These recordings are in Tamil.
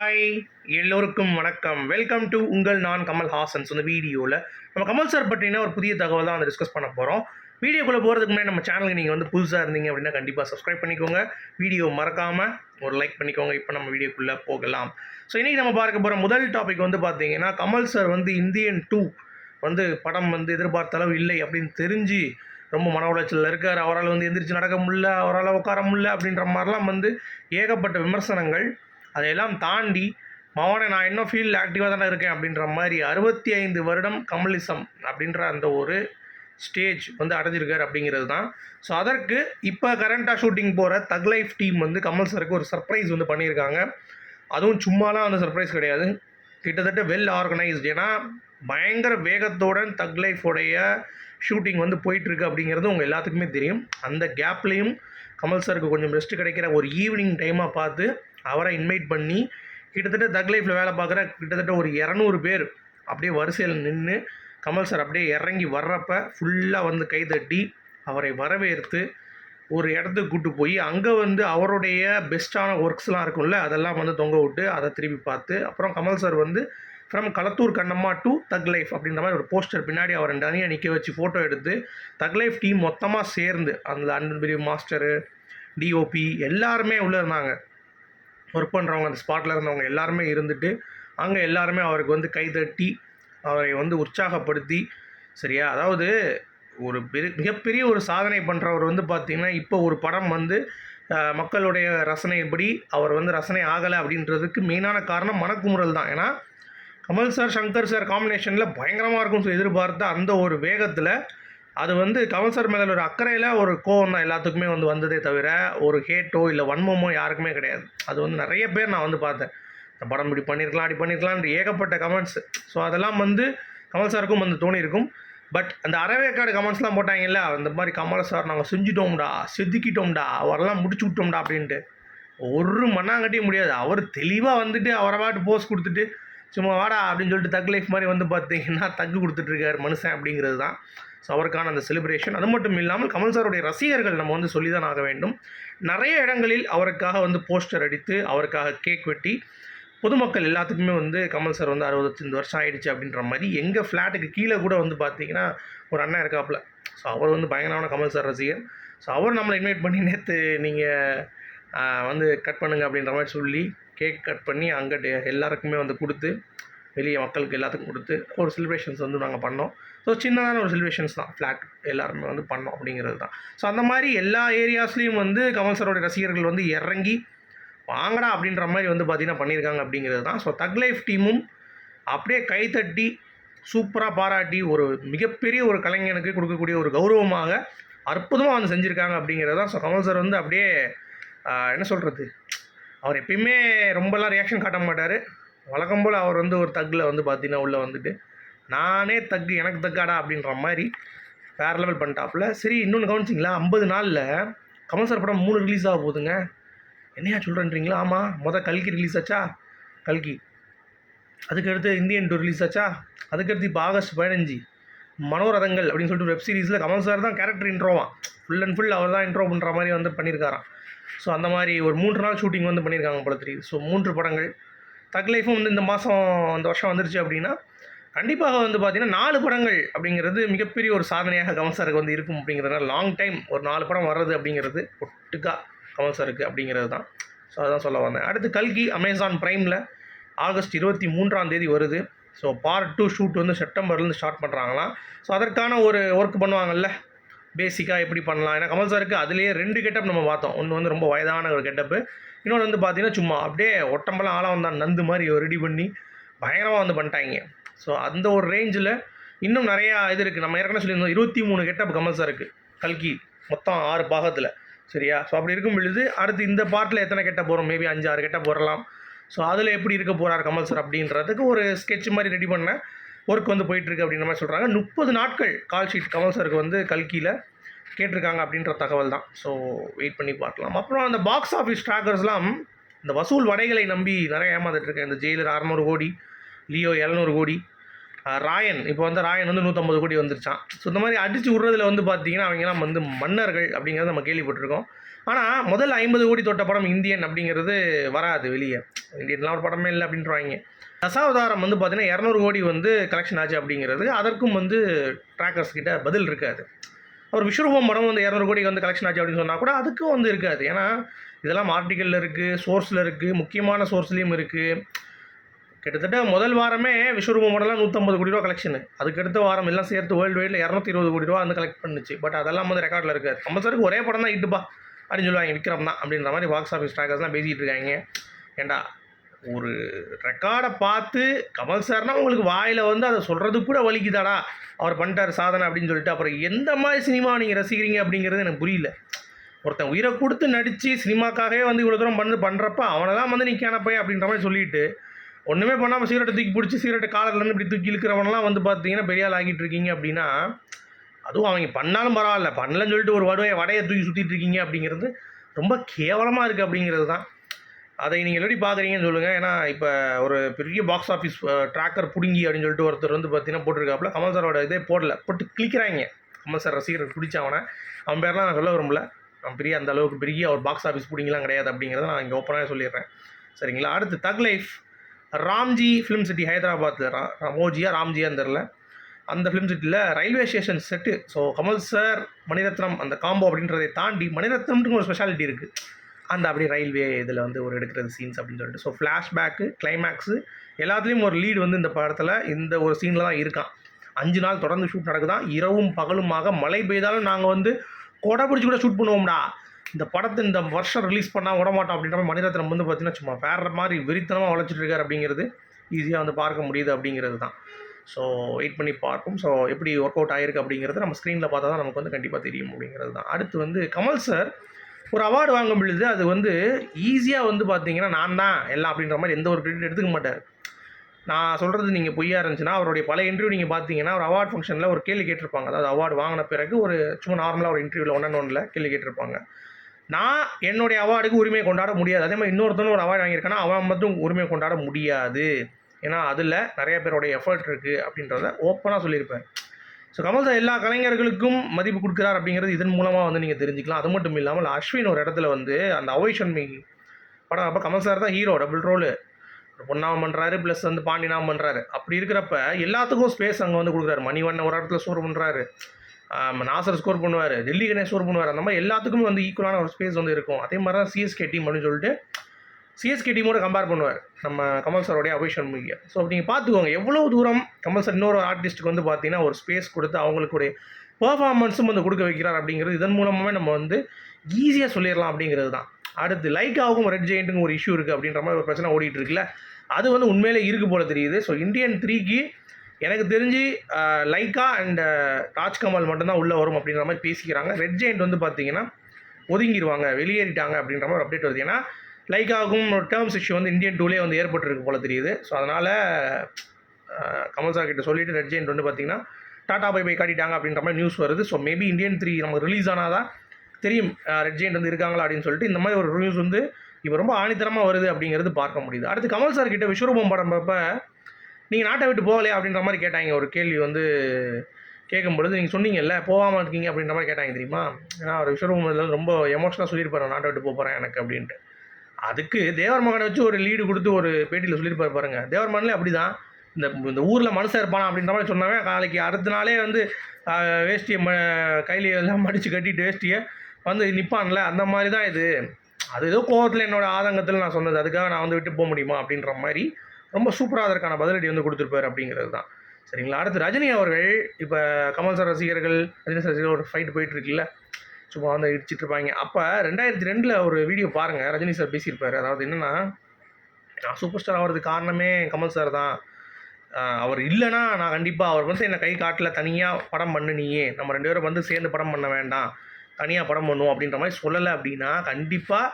ஹாய் எல்லோருக்கும் வணக்கம். வெல்கம் டு உங்கள் நான் கமல் ஹாசன்ஸ் இந்த வீடியோவில் நம்ம கமல் சார் பற்றின ஒரு புதிய தகவல் தான் வந்து டிஸ்கஸ் பண்ண போகிறோம் வீடியோக்குள்ளே போகிறதுக்கு முன்னாடி நம்ம சேனலுக்கு நீங்கள் வந்து புதுசாக இருந்தீங்க அப்படின்னா கண்டிப்பாக சப்ஸ்கிரைப் பண்ணிக்கோங்க. வீடியோ மறக்காமல் ஒரு லைக் பண்ணிக்கோங்க. இப்போ நம்ம வீடியோக்குள்ளே போகலாம். ஸோ இன்றைக்கி நம்ம பார்க்க போகிற முதல் டாபிக் வந்து பார்த்தீங்கன்னா கமல் சார் வந்து இந்தியன் டூ வந்து படம் வந்து எதிர்பார்த்த அளவு இல்லை அப்படின்னு தெரிஞ்சு ரொம்ப மன உளைச்சலில் இருக்கார். அவரால் வந்து எந்திரிச்சு நடக்க முடியல அவரால் உட்கார முடியல அப்படின்ற மாதிரிலாம் வந்து ஏகப்பட்ட விமர்சனங்கள் அதையெல்லாம் தாண்டி மவனை நான் இன்னும் ஃபீல்டில் ஆக்டிவாக தானே இருக்கேன் அப்படின்ற மாதிரி அறுபத்தி ஐந்து வருடம் கமலிசம் அப்படின்ற அந்த ஒரு ஸ்டேஜ் வந்து அடைஞ்சிருக்கார் அப்படிங்கிறது தான். ஸோ அதற்கு இப்போ கரண்ட்டாக ஷூட்டிங் போகிற தக் லைஃப் டீம் வந்து கமல் சருக்கு ஒரு சர்ப்ரைஸ் வந்து பண்ணியிருக்காங்க. அதுவும் சும்மாலாம் அந்த சர்ப்ரைஸ் கிடையாது. கிட்டத்தட்ட வெல் ஆர்கனைஸ்டு ஏன்னா பயங்கர வேகத்துடன் தக் லைஃபோடைய ஷூட்டிங் வந்து போயிட்டுருக்கு அப்படிங்கிறது உங்கள் எல்லாத்துக்குமே தெரியும். அந்த கேப்லேயும் கமல் சருக்கு கொஞ்சம் ரெஸ்ட் கிடைக்கிற ஒரு ஈவினிங் டைமாக பார்த்து அவரை இன்வைட் பண்ணி கிட்டத்தட்ட தக் லைஃப்பில் வேலை பார்க்குற கிட்டத்தட்ட ஒரு இரநூறு பேர் அப்படியே வரிசையில் நின்று கமல் சார் அப்படியே இறங்கி வர்றப்ப ஃபுல்லாக வந்து கைதட்டி அவரை வரவேற்று ஒரு இடத்துக்கு கூட்டு போய் அங்கே வந்து அவருடைய பெஸ்ட்டான ஒர்க்ஸ்லாம் இருக்கும்ல அதெல்லாம் வந்து தொங்க விட்டு அதை திரும்பி பார்த்து அப்புறம் கமல் சார் வந்து from Kalathur Kannamma to thug life அப்படின்ற மாதிரி ஒரு போஸ்டர் பின்னாடி அவர் தனியாக நிற்க வச்சு ஃபோட்டோ எடுத்து தக் லைஃப் டீம் மொத்தமாக சேர்ந்து அந்த அன்பன் பிரிவு மாஸ்டரு டிஓபி எல்லாருமே உள்ளே இருந்தாங்க. ஒர்க் பண்ணுறவங்க அந்த ஸ்பாட்டில் இருந்தவங்க எல்லாருமே இருந்துட்டு அங்கே எல்லாருமே அவருக்கு வந்து கைதட்டி அவரை வந்து உற்சாகப்படுத்தி சரியா? அதாவது ஒரு பெரிய மிகப்பெரிய ஒரு சாதனை பண்ணுறவர் வந்து பார்த்திங்கன்னா இப்போ ஒரு படம் வந்து மக்களுடைய ரசனைப்படி அவர் வந்து ரசனை ஆகலை அப்படின்றதுக்கு மெயினான காரணம் மனக்குமுறல் தான். ஏன்னா கமல் சார் சங்கர் சார் காம்பினேஷனில் பயங்கரமாக இருக்கும்னு சொல்லி எதிர்பார்த்த அந்த ஒரு வேகத்தில் அது வந்து கமல் சார் மேலே ஒரு அக்கறையில் ஒரு கோவம் தான் எல்லாத்துக்குமே வந்து வந்ததே தவிர ஒரு ஹேட்டோ இல்லை வன்மமோ யாருக்குமே கிடையாது. அது வந்து நிறைய பேர் நான் வந்து பார்த்தேன். இந்த படம் இப்படி பண்ணியிருக்கலாம் அப்படி பண்ணியிருக்கலாம்னு ஏகப்பட்ட கமெண்ட்ஸ் ஸோ அதெல்லாம் வந்து கமல் சாருக்கும் வந்து தோணியிருக்கும். பட் அந்த அறவேக்காடு கமெண்ட்ஸ்லாம் போட்டாங்கல்ல அந்த மாதிரி கமல் சார் நாங்கள் செஞ்சுட்டோம்டா செதுக்கிட்டோம்டா அவரெல்லாம் முடிச்சு விட்டோம்டா அப்படின்ட்டு. ஒரு மண்ணாங்கட்டியும் முடியாது. அவர் தெளிவாக வந்துட்டு அவரை பாட்டு போஸ் கொடுத்துட்டு சும்மா வாடா அப்படின்னு சொல்லிட்டு தக் லைஃப் மாதிரி வந்து பார்த்தீங்கன்னா தக்கு கொடுத்துட்ருக்காரு மனுஷன் அப்படிங்கிறது தான். ஸோ அவருக்கான அந்த செலிப்ரேஷன் அது மட்டும் இல்லாமல் கமல் சாருடைய ரசிகர்கள் நம்ம வந்து சொல்லி தான் ஆக வேண்டும். நிறைய இடங்களில் அவருக்காக வந்து போஸ்டர் அடித்து அவருக்காக கேக் வெட்டி பொதுமக்கள் எல்லாத்துக்குமே வந்து கமல் சார் வந்து அறுபத்தஞ்சு வருஷம் ஆயிடுச்சு அப்படின்ற மாதிரி எங்கள் ஃப்ளாட்டுக்கு கீழே கூட வந்து பார்த்தீங்கன்னா ஒரு அண்ணன் இருக்காப்புல. ஸோ அவர் வந்து பயங்கரமான கமல் சார் ரசிகர். ஸோ அவர் நம்மளை இன்வைட் பண்ணி நேற்று நீங்கள் வந்து கட் பண்ணுங்க அப்படின்ற மாதிரி சொல்லி கேக் கட் பண்ணி அங்கே எல்லாருக்குமே வந்து கொடுத்து வெளியே மக்களுக்கு எல்லாத்துக்கும் கொடுத்து ஒரு செலிப்ரேஷன்ஸ் வந்து நாங்கள் பண்ணோம். ஸோ சின்னதான ஒரு செலிப்ரேஷன்ஸ் தான். ஃப்ளாட் எல்லாருமே வந்து பண்ணோம் அப்படிங்கிறது தான். ஸோ அந்த மாதிரி எல்லா ஏரியாஸ்லேயும் வந்து கமல் சரோட ரசிகர்கள் வந்து இறங்கி வாங்கடா அப்படின்ற மாதிரி வந்து பார்த்திங்கன்னா பண்ணியிருக்காங்க அப்படிங்கிறது தான். ஸோ தக் லைஃப் டீமும் அப்படியே கைத்தட்டி சூப்பராக பாராட்டி ஒரு மிகப்பெரிய ஒரு கலைஞனுக்கு கொடுக்கக்கூடிய ஒரு கௌரவமாக அற்புதமாக வந்து செஞ்சுருக்காங்க அப்படிங்கிறது தான். ஸோ கமல் சார் வந்து அப்படியே என்ன சொல்கிறது அவர் எப்பயுமே ரொம்பலாம் ரியாக்ஷன் காட்ட மாட்டார். வழக்கம் போல் அவர் வந்து ஒரு தக்கில் வந்து பார்த்தீங்கன்னா உள்ளே வந்துட்டு நானே தக்கு எனக்கு தக்காடா? அப்படின்ற மாதிரி வேறு லெவல் பண்ணிட்டாப்புல. சரி இன்னொன்று கவனிச்சிங்களா? ஐம்பது நாளில் கமல் சார் படம் மூணு ரிலீஸ் ஆக போகுதுங்க. என்னையா சொல்கிறேன்றீங்களா ஆமாம் மொதல் கல்கி ரிலீஸ் ஆச்சா? கல்கி. அதுக்கடுத்து இந்தியன் டூ ரிலீஸ் ஆச்சா? அதுக்கடுத்து இப்போ ஆகஸ்ட் பதினஞ்சு. மனோரதங்கள் அப்படின்னு சொல்லிட்டு வெப் சீரிஸில் கமல் சார் தான் கேரக்டர் இன்ட்ரோவான் ஃபுல் அண்ட் ஃபுல் அவர் தான் இன்ட்ரோ பண்ணுற மாதிரி வந்து பண்ணியிருக்காராம் ஸோ அந்த மாதிரி ஒரு மூன்று நாள் ஷூட்டிங் வந்து பண்ணியிருக்காங்க போல தெரியுது. ஸோ மூன்று படங்கள் தக் லைஃபும் வந்து இந்த மாதம் இந்த வருஷம் வந்துருச்சு அப்படின்னா கண்டிப்பாக வந்து பார்த்திங்கன்னா நாலு படங்கள் அப்படிங்கிறது மிகப்பெரிய ஒரு சாதனையாக கமல் சாருக்கு வந்து இருக்கும் அப்படிங்கிறதுனால லாங் டைம் ஒரு நாலு படம் வர்றது அப்படிங்கிறது ஒட்டுக்கா கமல் சாருக்கு அப்படிங்கிறது தான். ஸோ அதான் சொல்ல வந்தேன். அடுத்து கல்கி அமேசான் ப்ரைமில் ஆகஸ்ட் இருபத்தி மூன்றாம் தேதி வருது. ஸோ பார்ட் டூ ஷூட் வந்து செப்டம்பர்லேருந்து ஸ்டார்ட் பண்ணுறாங்களாம் ஸோ அதற்கான ஒரு ஒர்க் பண்ணுவாங்கல்ல? பேசிக்காக எப்படி பண்ணலாம்? ஏன்னா கமல் சாருக்கு அதுலேயே ரெண்டு கெட்டப் நம்ம பார்த்தோம். ஒன்று வந்து ரொம்ப வயதான ஒரு கெட்டப்பு இன்னொன்று வந்து பார்த்தீங்கன்னா சும்மா அப்படியே ஒட்டம்பெல்லாம் ஆளாக வந்தான் நந்து மாதிரி ரெடி பண்ணி பயங்கரமாக வந்து பண்ணிட்டாங்க. ஸோ அந்த ஒரு ரேஞ்சில் இன்னும் நிறையா இது இருக்குது நம்ம ஏற்கனவே சொல்லியிருந்தோம் இருபத்தி மூணு கெட்டப் கமல் இருக்குது கல்கி மொத்தம் ஆறு பாகத்தில். சரியா? ஸோ அப்படி இருக்கும் பொழுது அடுத்து இந்த பாட்டில் எத்தனை கெட்ட போகிறோம் மேபி அஞ்சு ஆறு கெட்ட போடலாம் ஸோ அதில் எப்படி இருக்க போகிறார் கமல் சார் அப்படின்றதுக்கு ஒரு ஸ்கெட்ச் மாதிரி ரெடி பண்ண ஒர்க் வந்து போயிட்டுருக்கு அப்படின்ற மாதிரி சொல்கிறாங்க முப்பது நாட்கள் கால் ஷீட் கமல் சாருக்கு வந்து கல்கியில் கேட்டிருக்காங்க அப்படின்ற தகவல் தான் ஸோ வெயிட் பண்ணி பார்க்கலாம். அப்புறம் அந்த பாக்ஸ் ஆஃபீஸ் ட்ராக்கர்ஸ்லாம் இந்த வசூல் வடைகளை நம்பி நிறைய ஏமாந்துட்டுருக்கேன் இந்த ஜெயிலர் அறநூறு கோடி லியோ எழுநூறு கோடி ராயன் இப்போ வந்து ராயன் வந்து நூற்றம்பது கோடி வந்துருச்சான் ஸோ இந்த மாதிரி அடித்து விட்றதுல வந்து பார்த்தீங்கன்னா அவங்கெல்லாம் வந்து மன்னர்கள் அப்படிங்கிறத நம்ம கேள்விப்பட்டிருக்கோம். ஆனால் முதல் ஐம்பது கோடி தொட்ட படம் இந்தியன் அப்படிங்கிறது வராது வெளியே. இந்தியன்லாம் ஒரு படமே இல்லை அப்படின்றாங்க. தசாவதாரம் வந்து பார்த்தீங்கன்னா இரநூறு கோடி வந்து கலெக்ஷன் ஆச்சு அப்படிங்கிறது அதற்கும் வந்து ட்ராக்கர்ஸ் கிட்ட பதில் இருக்காது. ஒரு விஸ்வரூபம் படம் வந்து இரநூறு கோடி வந்து கலெக்ஷன் ஆச்சு அப்படின்னு சொன்னால் கூட அதுக்கும் வந்து இருக்காது. ஏன்னா இதெல்லாம் ஆர்டிக்கலில் இருக்குது சோர்ஸில் இருக்குது முக்கியமான சோர்ஸ்லேயும் இருக்குது கிட்டத்தட்ட முதல் வாரமே விஸ்வரூபம் படம்லாம் நூற்றம்பது கோடி ரூபா கலெக்ஷனு அதுக்கடுத்த வாரம் எல்லாம் சேர்த்து வேர்ல்டு வைடில் இரநூத்தி இருபது கோடி ரூபா வந்து கலெக்ட் பண்ணுச்சு. பட் அதெல்லாம் வந்து ரெக்கார்டில் இருக்காது. கம்பல்சருக்கு ஒரே படம் தான் இட்டுப்பா அப்படின்னு சொல்லுவாங்க விக்ரம் தான் அப்படின்ற மாதிரி பாக்ஸ் ஆஃபீஸ் ட்ராக்கர்ஸ்லாம் பேசிகிட்டு இருக்காங்க. ஏண்டா ஒரு ரெக்கார்டை பார்த்து கமல் சார்னா உங்களுக்கு வாயில் வந்து அதை சொல்கிறது கூட வலிக்குதாடா? அவர் பண்ணிட்டார் சாதனை அப்படின்னு சொல்லிட்டு அப்புறம் எந்த மாதிரி சினிமா நீங்கள் ரசிக்கிறீங்க அப்படிங்கிறது எனக்கு புரியல. ஒருத்தன் உயிரை கொடுத்து நடித்து சினிமாக்காகவே வந்து இவ்வளோ தூரம் பண்ணு பண்ணுறப்ப அவனை தான் வந்து நீ கேனப்பைய அப்படின்ற மாதிரி சொல்லிட்டு ஒன்றுமே பண்ணாமல் சீரட்டை தூக்கி பிடிச்சி சீரட்டை காலர்லேருந்து இப்படி தூக்கி இழுக்கிறவனெலாம் வந்து பார்த்தீங்கன்னா பெரிய ஆள் ஆகிட்டு இருக்கீங்க அப்படின்னா அதுவும் அவங்க பண்ணாலும் பரவாயில்ல. பண்ணலன்னு சொல்லிட்டு ஒரு வடையை வடையை தூக்கி சுற்றிட்டு இருக்கீங்க அப்படிங்கிறது ரொம்ப கேவலமாக இருக்குது அப்படிங்கிறது தான். அதை நீங்கள் எப்படி பார்க்குறீங்கன்னு சொல்லுங்கள் ஏன்னா இப்போ ஒரு பெரிய பாக்ஸ் ஆஃபீஸ் ட்ராக்கர் பிடுங்கி அப்படின்னு சொல்லிட்டு ஒருத்தர் வந்து பார்த்தீங்கன்னா போட்டிருக்காப்புல. கமல் சாரோட இதே போடல. போட்டு கிளிக்கிறாங்க. கமல் சார் ரசிகர் பிடிச்சவனை அவன். பேர்லாம் நான் சொல்ல விரும்பல. அவன் பெரிய அந்த அளவுக்கு பெரிய ஒரு பாக்ஸ் ஆஃபீஸ் பிடிங்கலாம் கிடையாது அப்படிங்கிறத நான் இங்கே ஓப்பனாக சொல்லிடுறேன். சரிங்களா? அடுத்து thug life Ramji film city ஹைதராபாத்தில் ரா ராமோஜியா ராம்ஜியான்னு தெரில அந்த ஃபிலிம் சிட்டியில் railway station set so Kamal sir Mani Ratnam அந்த காம்போ அப்படின்றதை தாண்டி மணிரத்னம்னு ஒரு ஸ்பெஷாலிட்டி இருக்குது அந்த அப்படி ரயில்வே இதில் வந்து ஒரு எடுக்கிறது சீன்ஸ் அப்படின்னு சொல்லிட்டு. ஸோ ஃப்ளாஷ்பேக்கு கிளைமேக்ஸு எல்லாத்துலேயும் ஒரு லீடு வந்து இந்த படத்தில் இந்த ஒரு சீனில் தான் இருக்கான். அஞ்சு நாள் தொடர்ந்து ஷூட் நடக்குதான். இரவும் பகலுமாக மழை பெய்தாலும் நாங்கள் வந்து கொடை பிடிச்சி கூட ஷூட் பண்ணுவோம்டா. இந்த படத்தை இந்த வருஷம் ரிலீஸ் பண்ணால் விடமாட்டோம் அப்படின்ற மாதிரி மணிரத்னம் வந்து பார்த்தீங்கன்னா சும்மா வேறு மாதிரி வெறித்தனமாக உழைச்சிட்டு இருக்காரு அப்படிங்கிறது ஈஸியாக வந்து பார்க்க முடியுது அப்படிங்கிறது தான். ஸோ வெயிட் பண்ணி பார்ப்போம். ஸோ எப்படி ஒர்க் அவுட் ஆயிருக்கு அப்படிங்கிறது நம்ம ஸ்க்ரீனில் பார்த்தா தான் நமக்கு வந்து கண்டிப்பாக தெரியும் அப்படிங்கிறது தான். அடுத்து வந்து கமல் சார் ஒரு அவார்டு வாங்கும் பொழுது அது வந்து ஈஸியாக வந்து பார்த்தீங்கன்னா நான் தான் எல்லாம் அப்படின்ற மாதிரி எந்த ஒரு கிரெடிட் எடுத்துக்க மாட்டார். நான் சொல்கிறது நீங்கள் பொய்யா இருந்துச்சுன்னா அவருடைய பல இன்டர்வியூ நீங்கள் பார்த்தீங்கன்னா ஒரு அவார்ட் ஃபங்க்ஷனில் ஒரு கேள்வி கேட்டிருப்பாங்க. அதாவது அவார்டு வாங்கின பிறகு ஒரு சும்மா நார்மலாக ஒரு இன்டர்வியூவில் ஒன்று ஒன்றில் கேள்வி கேட்டிருப்பாங்க. நான் என்னுடைய அவார்டுக்கு உரிமை கொண்டாட முடியாது. அதே மாதிரி இன்னொருத்தனும் ஒரு அவார்டு வாங்கியிருக்கானா அவன் மட்டும் உரிமை கொண்டாட முடியாது. ஏன்னா அதில் நிறைய பேருடைய எஃபர்ட் இருக்குது அப்படின்றத ஓப்பனாக சொல்லியிருப்பேன் ஸோ கமல் சார் எல்லா கலைஞர்களுக்கும் மதிப்பு கொடுக்குறார் அப்படிங்கிறது இதன் மூலமாக வந்து நீங்கள் தெரிஞ்சுக்கலாம். அது மட்டும் இல்லாமல் அஸ்வின் ஒரு இடத்துல வந்து அந்த அவைஷன்மி படம் அப்போ கமல் சார் தான் ஹீரோ டபுள் ரோலு பொன்னாவும் பண்ணுறாரு ப்ளஸ் வந்து பாண்டினாவும் பண்ணுறாரு அப்படி இருக்கிறப்ப எல்லாத்துக்கும் ஸ்பேஸ் அங்கே வந்து கொடுக்குறாரு. மணிவண்ணன் ஒரு இடத்துல ஸ்கோர் பண்ணுறாரு நாசர் ஸ்கோர் பண்ணுவார். டெல்லி கணேஷ் ஸ்கோர் பண்ணுவார். அந்த மாதிரி எல்லாத்துக்குமே வந்து ஈக்குவலான ஒரு ஸ்பேஸ் வந்து இருக்கும். அதே மாதிரி தான் சிஎஸ்கே டீம் அப்படின்னு சொல்லிட்டு சிஎஸ்கே டீமோட கம்பேர் பண்ணுவார். நம்ம கமல் சாரோடைய அபிஷன் மூவியை ஸோ நீங்கள் பார்த்துக்கோங்க எவ்வளோ தூரம் கமல் சார் இன்னொரு ஆர்டிஸ்ட்டுக்கு வந்து பார்த்தீங்கன்னா ஒரு ஸ்பேஸ் கொடுத்து அவங்களுக்குடைய பர்ஃபார்மன்ஸும் வந்து கொடுக்க வைக்கிறார் அப்படிங்கிறது இதன் மூலமாகவே நம்ம வந்து ஈஸியாக சொல்லிடலாம் அப்படிங்கிறது தான். அடுத்து லைக்காகவும் ரெட் ஜெயிண்ட்டுக்கும் ஒரு இஷ்யூ இருக்குது அப்படின்ற மாதிரி ஒரு பிரச்சனை ஓடிட்டு இருக்குல்ல அது வந்து உண்மையிலே இருக்குது போல தெரியுது. ஸோ இந்தியன் த்ரீக்கு எனக்கு தெரிஞ்சு லைக்கா அண்ட் ராஜ்கமல் மட்டும்தான் உள்ளே வரும் அப்படின்ற மாதிரி பேசிக்கிறாங்க. ரெட் ஜெயிண்ட் வந்து பார்த்தீங்கன்னா ஒதுங்கிடுவாங்க வெளியேறிட்டாங்க அப்படின்ற மாதிரி அப்டேட் வருது. ஏன்னா லைக் ஒரு டேர்ம்ஸ் இஷ்யூ வந்து இந்தியன் டூலே வந்து ஏற்பட்டிருக்கு போல தெரியுது. ஸோ அதனால் கமல் சார் கிட்ட சொல்லிட்டு ரெட் ஜெயின் வந்து பார்த்தீங்கன்னா டாடா பை பை காட்டிட்டாங்க அப்படின்ற மாதிரி நியூஸ் வருது. ஸோ மேபி இந்தியன் த்ரீ நம்ம ரிலீஸ் ஆனால் தான் தெரியும் ரெட் ஜெயின் வந்து இருக்காங்களா அப்படின்னு சொல்லிட்டு. இந்த மாதிரி ஒரு நியூஸ் வந்து இப்போ ரொம்ப ஆணித்தரமாக வருது அப்படிங்கிறது பார்க்க முடியுது. அடுத்து கமல் சார் கிட்ட விஸ்வரூபம் படம் பார்ப்ப நீங்கள் நாட்டை விட்டு போகலையா அப்படின்ற மாதிரி கேட்டாங்க. ஒரு கேள்வி வந்து கேட்கும் பொழுது நீங்கள் சொன்னீங்கல்ல போகாமல் இருக்கீங்க அப்படின்ற மாதிரி கேட்டாங்க தெரியுமா? ஏன்னா அவர் விஸ்வரூபம் ரொம்ப எமோஷனாக சொல்லியிருப்பார் நாட்டை விட்டு போக போகிறேன் எனக்கு அப்படின்ட்டு. அதுக்கு தேவர் மகனை வச்சு ஒரு லீடு கொடுத்து ஒரு பேட்டியில் சொல்லியிருப்பார் பாருங்க. தேவர் மகன்ல அப்படி தான் இந்த இந்த ஊரில் மனுஷன் இருப்பானா அப்படின்ற மாதிரி சொன்னவன். நாளைக்கு அடுத்த நாளே வந்து வேஷ்டியை ம கையில் எல்லாம் மடித்து கட்டிட்டு வேஷ்டியை வந்து நிற்பான்ல அந்த மாதிரி தான் இது. அது ஏதோ கோவத்தில் என்னோட ஆதங்கத்தில் நான் சொன்னது. அதுக்காக நான் வந்து விட்டு போக முடியுமா அப்படின்ற மாதிரி ரொம்ப சூப்பராக அதற்கான பதிலடி வந்து கொடுத்துருப்பாரு அப்படிங்கிறது தான். சரிங்களா? அடுத்து ரஜினி அவர்கள் இப்போ கமல் சார் ரசிகர்கள் ரஜினி சார் ரசிகர்கள் ஒரு ஃபைட் போயிட்டுருக்குல்ல சும்மா வந்து இடிச்சிட்டு இருப்பாங்க. அப்போ ரெண்டாயிரத்தி ரெண்டில் ஒரு வீடியோ பாருங்கள் ரஜினி சார் பேசியிருப்பாரு. அதாவது என்னென்னா நான் சூப்பர் ஸ்டார் ஆகிறதுக்கு காரணமே கமல் சார் தான். அவர் இல்லைன்னா நான் கண்டிப்பாக அவர் வந்து என்னை கை காட்டில் தனியாக படம் பண்ணு நீயே நம்ம ரெண்டு பேரும் வந்து சேர்ந்து படம் பண்ண வேண்டாம். தனியாக படம் பண்ணுவோம் அப்படின்ற மாதிரி சொல்லலை அப்படின்னா கண்டிப்பாக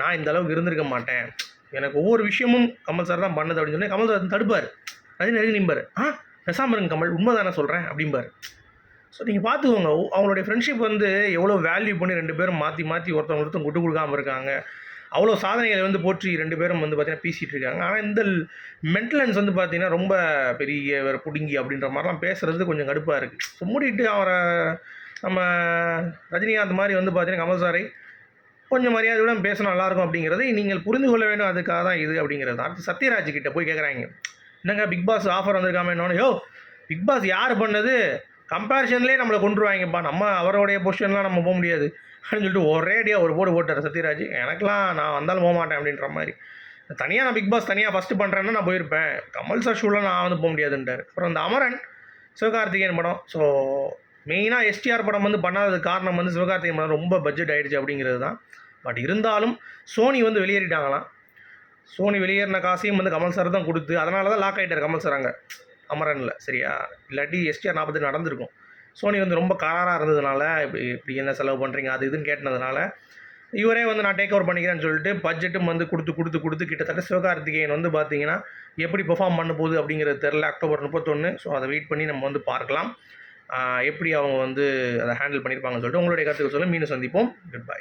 நான் இந்த அளவுக்கு இருந்திருக்க மாட்டேன். எனக்கு ஒவ்வொரு விஷயமும் கமல் சார் தான் பண்ணது அப்படின்னு சொல்லி கமல் சார் தடுப்பார். ரஜினி ரஜினி நிம்பார். ஆ பேசாமல் இருங்க கமல். உண்மை தானே சொல்கிறேன் அப்படிம்பார். ஸோ நீங்கள் பார்த்துக்கோங்க. அவங்களுடைய ஃப்ரெண்ட்ஷிப் வந்து எவ்வளோ வேல்யூ பண்ணி ரெண்டு பேரும் மாற்றி மாற்றி ஒருத்தவங்க ஒருத்தவங்க விட்டு கொடுக்காம இருக்காங்க. அவ்வளோ சாதனைகளை வந்து போற்றி ரெண்டு பேரும் வந்து பார்த்தீங்கன்னா பேசிகிட்டு இருக்காங்க. ஆனால் இந்த மென்டலன்ஸ் வந்து பார்த்தீங்கன்னா ரொம்ப பெரிய வேறு புடுங்கி அப்படின்ற மாதிரிலாம் பேசுறது கொஞ்சம் கடுப்பாக இருக்குது ஸோ மூடிட்டு அவரை நம்ம ரஜினிகாந்த் மாதிரி வந்து பார்த்தீங்கன்னா கமல் சாரை கொஞ்சம் மரியாதையுடன் பேசினா நல்லாயிருக்கும் அப்படிங்கிறது நீங்கள் புரிந்து கொள்ள வேண்டும். அதுக்காக தான் இது அப்படிங்கிறது. தான் அடுத்து சத்யராஜ் கிட்டே போய் கேட்குறாங்க என்னங்க பிக் பாஸ் ஆஃபர் வந்திருக்காம என்னன்னு யோ பிக் பாஸ் யார் பண்ணது? கம்பேரிஷன்லேயே நம்மளை கொண்டுருவாங்கப்பா நம்ம அவருடைய பொசிஷன்லாம் நம்ம போக முடியாது. அப்படின்னு சொல்லிட்டு ஒரேடியாக ஒரு போடு போட்டார் சத்யராஜ். எனக்கெலாம் நான் வந்தாலும் போக மாட்டேன் அப்படின்ற மாதிரி. தனியாக நான் பிக் பாஸ் தனியாக ஃபஸ்ட்டு பண்ணுறேன்னா நான் போயிருப்பேன். கமல் சார் ஷூவில் நான் வந்து போக முடியாதுன்றார் அப்புறம் இந்த அமரன் சிவகார்த்திகேயன் படம். ஸோ மெயினாக எஸ்டிஆர் படம் வந்து பண்ணாததுக்கு காரணம் வந்து சிவகார்த்திகேயன் படம் ரொம்ப பட்ஜெட் ஆகிடுச்சு அப்படிங்கிறது தான். பட் இருந்தாலும் சோனி வந்து வெளியேறிட்டாங்களாம். சோனி வெளியேறின காசையும் வந்து கமல் சார் தான் கொடுத்து அதனால தான் லாக் ஆகிட்டார் கமல் சார் அங்கே. அமரனில் சரியா? இல்லாட்டி எஸ்டிஆர் நாற்பது நடந்திருக்கும். சோனி வந்து ரொம்ப கராராக இருந்ததுனால இப்படி இப்படி என்ன செலவு பண்ணுறீங்க அது இதுன்னு கேட்டதுனால இவரே வந்து நான் டேக் ஓவர் பண்ணிக்கிறேன்னு சொல்லிட்டு பட்ஜெட்டும் வந்து கொடுத்து கொடுத்து கொடுத்து கிட்டத்தட்ட சிவகார்த்திகேயன் வந்து பார்த்தீங்கன்னா எப்படி பெர்ஃபார்ம் பண்ண போகுது அப்படிங்கிறது தெரில அக்டோபர் முப்பத்தொன்று ஸோ அதை வெயிட் பண்ணி நம்ம வந்து பார்க்கலாம். எப்படி அவங்க வந்து அதை ஹேண்டில் பண்ணியிருப்பாங்கன்னு சொல்லிட்டு உங்களுடைய கருத்துக்கள் சொல்ல மீண்டும் சந்திப்போம். Good bye